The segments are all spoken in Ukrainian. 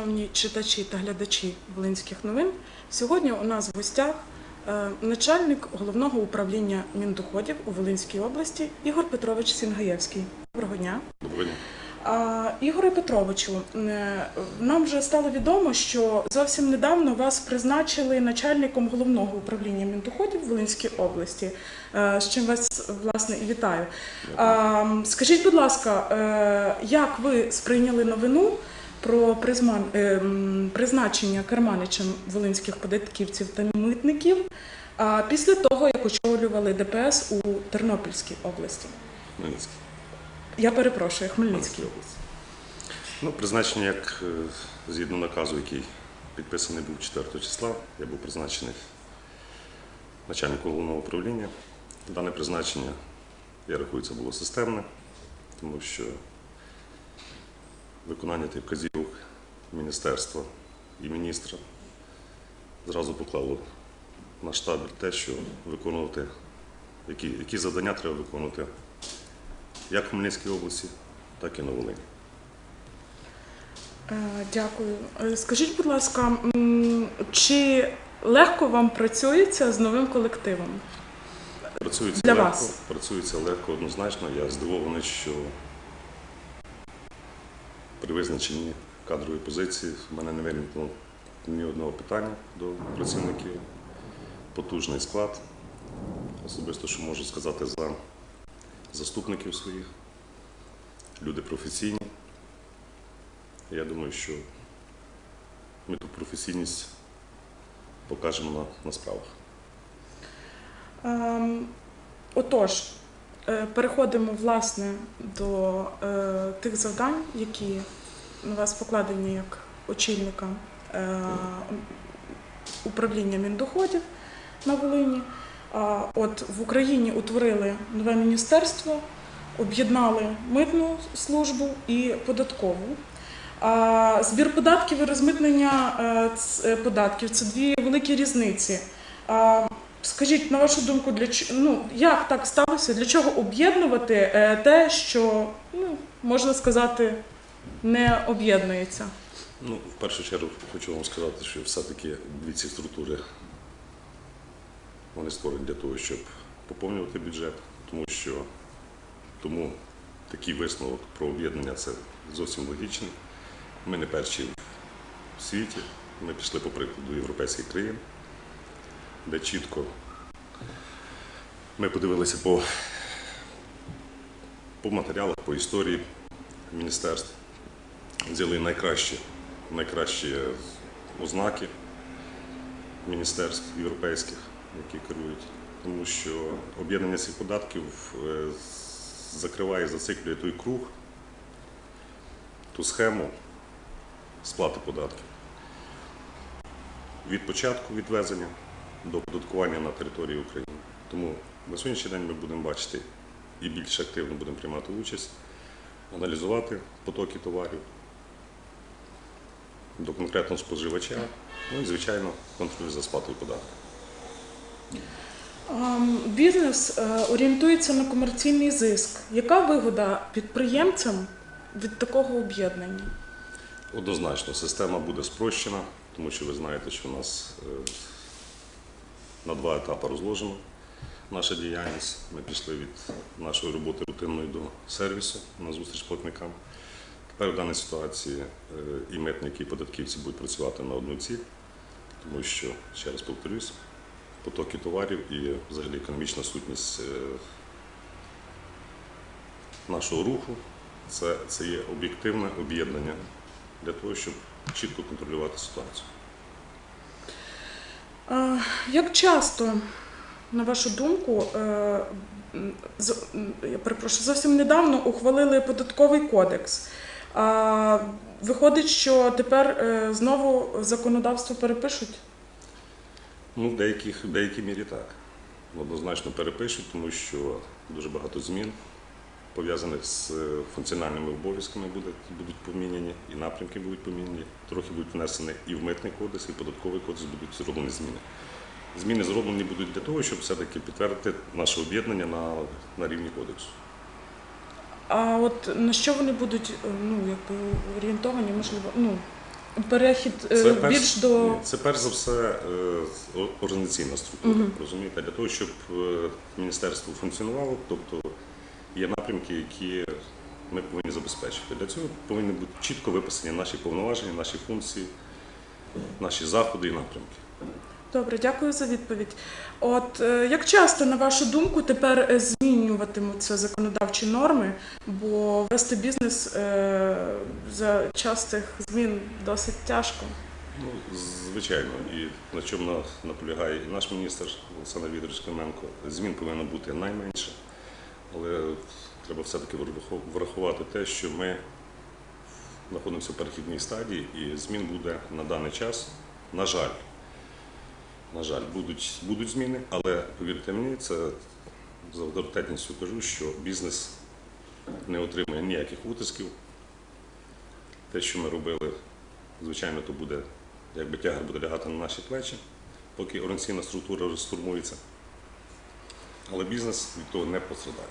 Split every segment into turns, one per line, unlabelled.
Шановні читачі та глядачі Волинських новин, сьогодні у нас в гостях е, начальник головного управління Міндоходів у Волинській області Ігор Петрович Сінгаєвський. Доброго дня.
Доброго дня.
Ігоре Петровичу, е, нам вже стало відомо, що зовсім недавно вас призначили начальником головного управління Міндоходів в Волинській області, е, з чим вас власне і вітаю. Скажіть, будь ласка, як ви сприйняли новину про призма- е, призначення керманичем волинських податківців та митників а, після того, як очолювали ДПС у Тернопільській області?
Хмельницький.
Я перепрошую, Хмельницькій.
області. Ну, призначення як е, згідно наказу, який підписаний був 4 числа, я був призначений начальником головного управління. Дане призначення, я рахую, це було системне, тому що виконання тих вказівок міністерства і міністра зразу поклало на штаб те, що виконувати, які, які завдання треба виконувати як в Хмельницькій області, так і на Волині.
Е, Дякую. Е, Скажіть, будь ласка, чи легко вам працюється з новим колективом?
Працюється
Для
легко,
вас.
працюється легко однозначно. Я здивований, що при визначенні кадрової позиції в мене не виникло ні одного питання до працівників. Потужний склад. Особисто, що можу сказати за заступників своїх. Люди професійні. Я думаю, що ми ту професійність покажемо на, на справах.
Ем, Отож, переходимо власне до е, тих завдань, які на вас покладені як очільника е, управління Міндоходів на Волині. От в Україні утворили нове міністерство, об'єднали митну службу і податкову. Збір податків і розмитнення е, е, податків це дві великі різниці. Скажіть, на вашу думку, для ч- ну, як так сталося? Для чого об'єднувати е, те, що ну, можна сказати, не об'єднується?
Ну, в першу чергу хочу вам сказати, що все-таки дві ці структури вони створені для того, щоб поповнювати бюджет, тому що тому такий висновок про об'єднання це зовсім логічний. Ми не перші в світі, ми пішли по прикладу європейських країн, де чітко ми подивилися по, по матеріалах, по історії міністерств взяли найкращі, найкращі ознаки міністерств європейських, які керують. Тому що об'єднання цих податків е, закриває, зациклює той круг, ту схему сплати податків. Від початку відвезення до оподаткування на території України. Тому на сьогоднішній день ми будемо бачити і більш активно будемо приймати участь, аналізувати потоки товарів, до конкретного споживача, ну і, звичайно, контроль за сплатою податків.
Ем, Бізнес е, орієнтується на комерційний зиск. Яка вигода підприємцям від такого об'єднання?
Однозначно, система буде спрощена, тому що ви знаєте, що у нас е, на два етапи розложена наша діяльність. Ми пішли від нашої роботи рутинної до сервісу на зустріч платникам. Тепер в даній ситуації е, і митники, і податківці будуть працювати на одну ціль, тому що, ще раз повторюсь, потоки товарів і взагалі економічна сутність е, нашого руху це, це є об'єктивне об'єднання для того, щоб чітко контролювати ситуацію.
Як часто, на вашу думку, е, я перепрошую, зовсім недавно ухвалили податковий кодекс. Виходить, що тепер е, знову законодавство перепишуть?
Ну, в, деяких, деякій мірі так. Однозначно перепишуть, тому що дуже багато змін пов'язаних з е, функціональними обов'язками будуть, поміняні, і напрямки будуть поміняні. Трохи будуть внесені і в митний кодекс, і в податковий кодекс будуть зроблені зміни. Зміни зроблені будуть для того, щоб все-таки підтвердити наше об'єднання на, на рівні кодексу.
А от на що вони будуть е, ну, якби орієнтовані, можливо, ну, перехід е,
Це перш,
більш до
ні, це перш за все організаційна структура.
Мгм.
Розумієте, для того, щоб міністерство функціонувало, тобто є напрямки, які ми повинні забезпечити. Для цього повинні бути чітко виписані наші повноваження, наші функції, наші заходи і напрямки.
Добре, дякую за відповідь. От е, як часто, на вашу думку, тепер е, змінюватимуться законодавчі норми, бо вести бізнес е, за частих змін досить тяжко.
Ну, звичайно, і на чому наполягає і наш міністр Олександр Вікторович Клименко, змін повинно бути найменше, але треба все-таки врахувати те, що ми знаходимося в перехідній стадії, і змін буде на даний час, на жаль. На жаль, будуть, будуть зміни, але повірте мені, це з авторитетністю кажу, що бізнес не отримує ніяких утисків. Те, що ми робили, звичайно, то буде, якби тягар буде лягати на наші плечі, поки організаційна структура розформується. Але бізнес від того не пострадає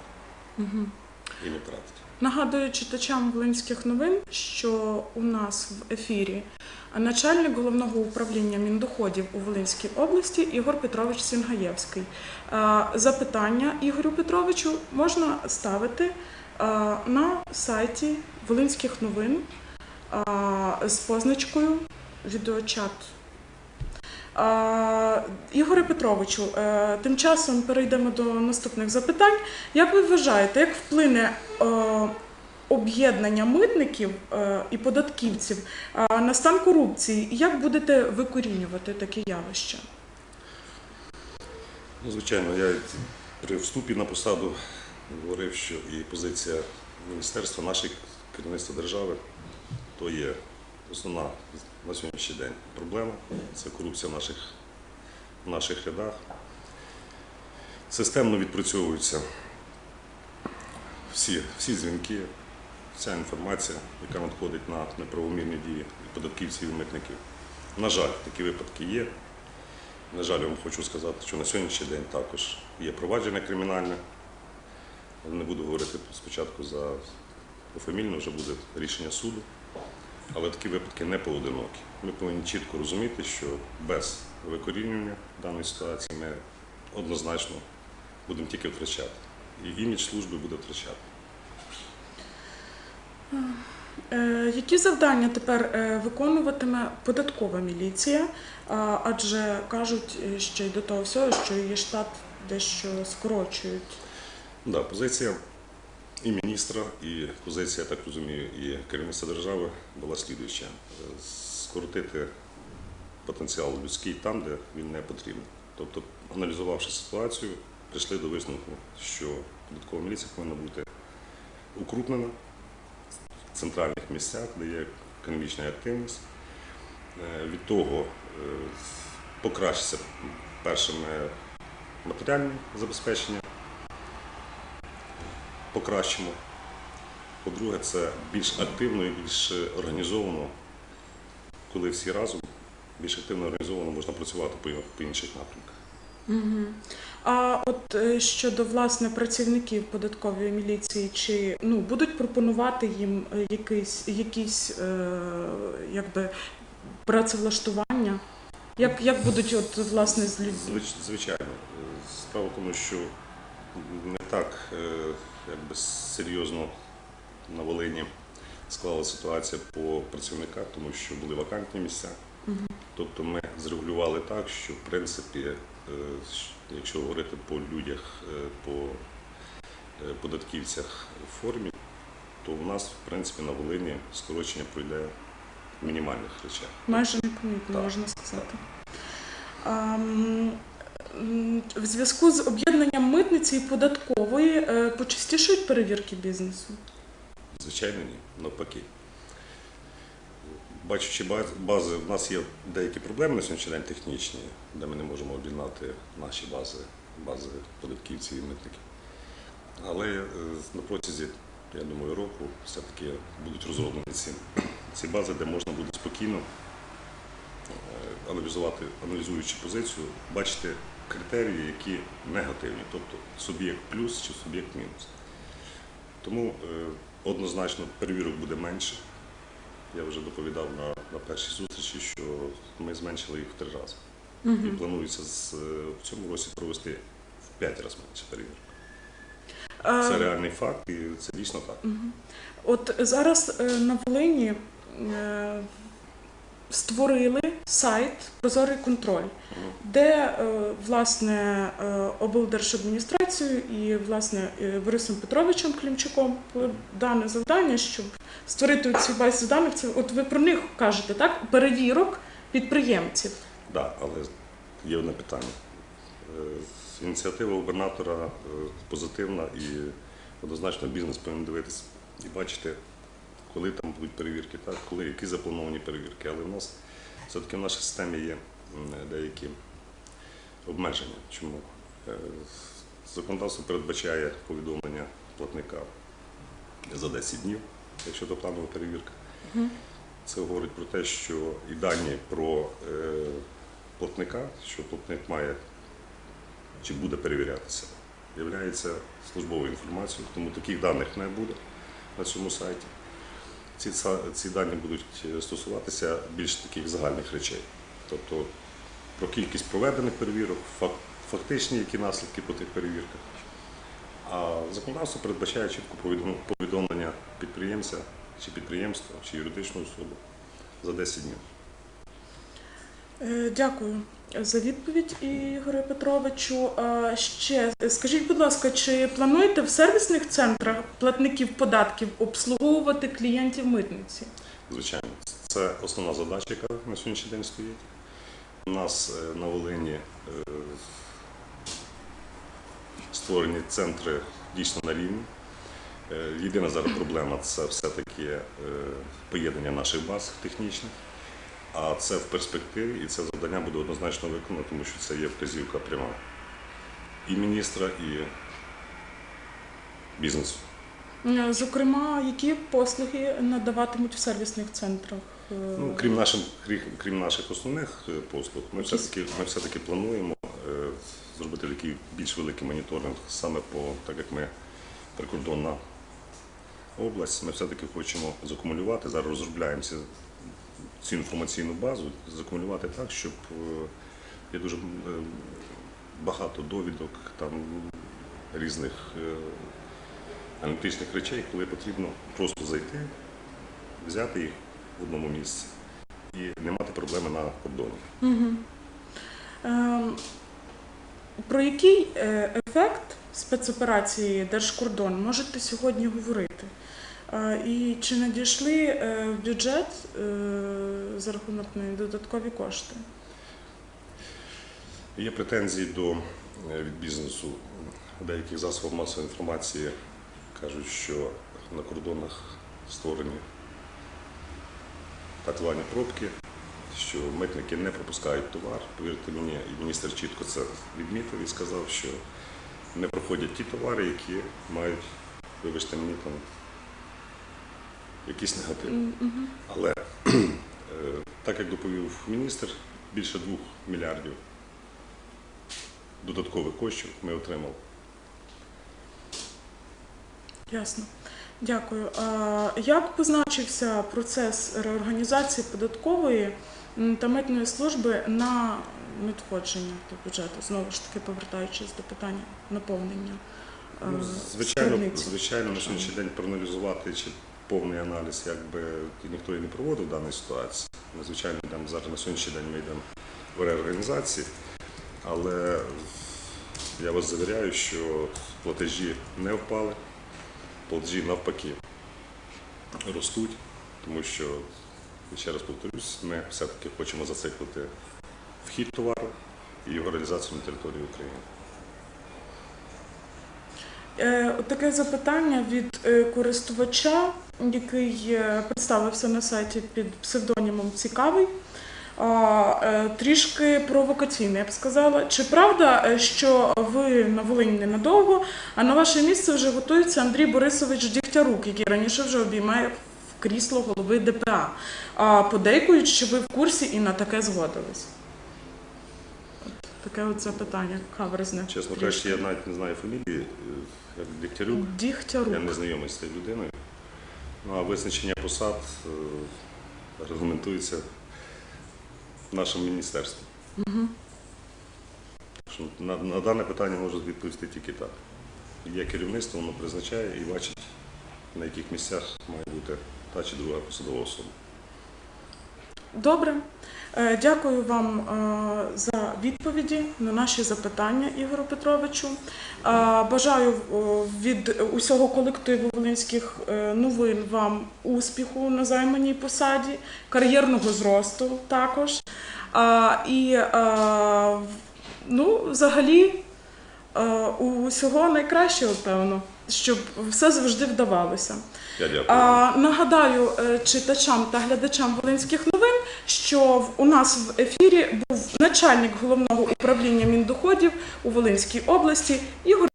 і не втратить.
Нагадую читачам Волинських новин, що у нас в ефірі начальник головного управління міндоходів у Волинській області Ігор Петрович Сінгаєвський. Е, Запитання Ігорю Петровичу можна ставити е, на сайті Волинських новин е, з позначкою відеочат. Ігоре Петровичу, е, тим часом перейдемо до наступних запитань. Як ви вважаєте, як вплине е, об'єднання митників е, і податківців на стан корупції? Як будете викорінювати таке явище?
Ну, звичайно, я при вступі на посаду говорив, що і позиція міністерства, нашої керівництва держави, то є основна на сьогоднішній день проблема. Це корупція в наших, в наших рядах. Системно відпрацьовуються всі, всі дзвінки, вся інформація, яка надходить на неправомірні дії і податківців і митників. На жаль, такі випадки є. На жаль, я вам хочу сказати, що на сьогоднішній день також є провадження кримінальне. Не буду говорити спочатку за пофамільно, вже буде рішення суду. Але такі випадки не поодинокі. Ми повинні чітко розуміти, що без викорінювання даної ситуації ми однозначно будемо тільки втрачати. І імідж служби буде втрачати.
Е, Які завдання тепер е, виконуватиме податкова міліція? Адже кажуть е, ще й до того всього, що її штат дещо скорочують.
Да, позиція і міністра, і позиція, я так розумію, і керівництва держави була слідуюча: Е, скоротити потенціал людський там, де він не потрібен. Тобто, аналізувавши ситуацію, прийшли до висновку, що податкова міліція повинна бути укрупнена в центральних місцях, де є економічна активність. Е, Від того е, покращиться першим е, матеріальне забезпечення покращимо. По-друге, це більш активно і більш організовано, коли всі разом більш активно організовано можна працювати по, інших напрямках.
А от е, щодо власне працівників податкової міліції, чи ну будуть пропонувати їм е, якийсь якісь е, якби працевлаштування? Як, як будуть от власне з людьми?
Звичайно, Е, справа в тому, що так е, якби, серйозно на Волині склалася ситуація по працівниках, тому що були вакантні місця. Тобто ми зрегулювали так, що в принципі, е, якщо говорити по людях, е, по податківцях в формі, то у нас в принципі на Волині скорочення пройде в мінімальних речах.
Майже непомітно,
Так,
можна сказати. А, м, м, в зв'язку з об'єднанням митниці і податкової е, почастішують перевірки бізнесу.
Звичайно, ні, навпаки. Бачучи бази, в нас є деякі проблеми на сьогоднішній день технічні, де ми не можемо об'єднати наші бази, бази податківців і митників. Але е, на протязі, я думаю, року все-таки будуть розроблені ці, ці бази, де можна буде спокійно е, аналізувати, аналізуючи позицію, бачити критерії, які негативні, тобто суб'єкт плюс чи суб'єкт мінус. Тому е, однозначно перевірок буде менше. Я вже доповідав на, на першій зустрічі, що ми зменшили їх в три рази. І планується з, е, в цьому році провести в п'ять разів менше перевірок.
Е,
Це реальний факт, і це дійсно так.
Мгм. От зараз е, на Волині створили сайт Прозорий контроль, де е, власне е, облдержадміністрацією і власне е, Борисом Петровичем Клімчуком дане завдання, щоб створити цю базу даних. Це от ви про них кажете, так? Перевірок підприємців.
Да, але є одне питання. Ініціатива губернатора позитивна і однозначно бізнес повинен дивитися і бачити, коли там будуть перевірки, так, коли, які заплановані перевірки. Але в нас все-таки в нашій системі є деякі обмеження. Чому? Е, Законодавство передбачає повідомлення платника за 10 днів, якщо то планова перевірка. Це говорить про те, що і дані про е, платника, що платник має чи буде перевірятися, є службовою інформацією, тому таких даних не буде на цьому сайті. Ці, ці дані будуть е, стосуватися більш таких загальних речей. Тобто про кількість проведених перевірок, фактичні які наслідки по тих перевірках. А законодавство передбачає чітко повідомлення підприємця чи підприємства, чи юридичну особу за 10 днів.
Е, Дякую за відповідь, Ігоре Петровичу. Ще скажіть, будь ласка, чи плануєте в сервісних центрах платників податків обслуговувати клієнтів митниці?
Звичайно, це основна задача, яка на сьогоднішній день стоїть. У нас е, на Волині е, створені центри дійсно на рівні. Єдина зараз проблема це все-таки поєднання наших баз технічних. А це в перспективі, і це завдання буде однозначно виконано, тому що це є вказівка пряма і міністра, і бізнесу.
Е, Зокрема, які послуги надаватимуть в сервісних центрах? Е,
Ну, крім, нашим, крім, наших основних е, послуг, ми все-таки, ми все-таки плануємо зробити такий більш великий моніторинг саме по, так як ми прикордонна область, ми все-таки хочемо закумулювати, зараз розробляємо ці, цю інформаційну базу, закумулювати так, щоб е, є дуже е, багато довідок, там різних е, аналітичних речей, коли потрібно просто зайти, взяти їх в одному місці і не мати проблеми на кордоні.
Ем, Про який ефект спецоперації Держкордон можете сьогодні говорити? Е, І чи надійшли е, в бюджет е, за рахунок неї додаткові кошти?
Є претензії до, від бізнесу деяких засобів масової інформації кажуть, що на кордонах створені так звані пробки, що митники не пропускають товар. Повірте мені, і міністр чітко це відмітив і сказав, що не проходять ті товари, які мають, вибачте мені, там
М, мгм.
Але е, так як доповів міністр, більше двох мільярдів додаткових коштів ми отримали.
Ясно. Дякую. Як позначився процес реорганізації податкової та митної служби на надходження до бюджету? Знову ж таки, повертаючись до питання наповнення. е,
Ну, звичайно, звичайно, на сьогоднішній день проаналізувати чи повний аналіз, якби ніхто і не проводив в даній ситуації. Ми, звичайно, йдемо зараз на сьогоднішній день ми йдемо в реорганізації, але я вас завіряю, що платежі не впали, платежі навпаки ростуть, тому що, ще раз повторюсь, ми все-таки хочемо зациклити вхід товару і його реалізацію на території України.
Е, Таке запитання від е, користувача, який е, представився на сайті під псевдонімом Цікавий. Трішки провокаційне, я б сказала. Чи правда, що ви на Волині ненадовго, а на ваше місце вже готується Андрій Борисович Дігтярук, який раніше вже обіймає крісло голови ДПА? Подейкують, що ви в курсі і на таке згодились? Таке от запитання каверзне.
Чесно кажучи, я навіть не знаю фамілії, е, як Дегтярюк,
Дігтярук.
я не знайомий з цією людиною. Ну а визначення посад, е, регламентується нашим міністерством. Що На, на дане питання можу відповісти тільки так. Є керівництво, воно призначає і бачить, на яких місцях має бути та чи друга посадова особа.
Добре. Е, Дякую вам е, за відповіді на наші запитання, Ігору Петровичу. Е, Бажаю від усього колективу Волинських новин вам успіху на займаній посаді, кар'єрного зросту також. І ну, взагалі усього найкращого, певно, щоб все завжди вдавалося.
Я дякую.
А, нагадаю читачам та глядачам Волинських новин, що у нас в ефірі був начальник головного управління міндоходів у Волинській області Ігор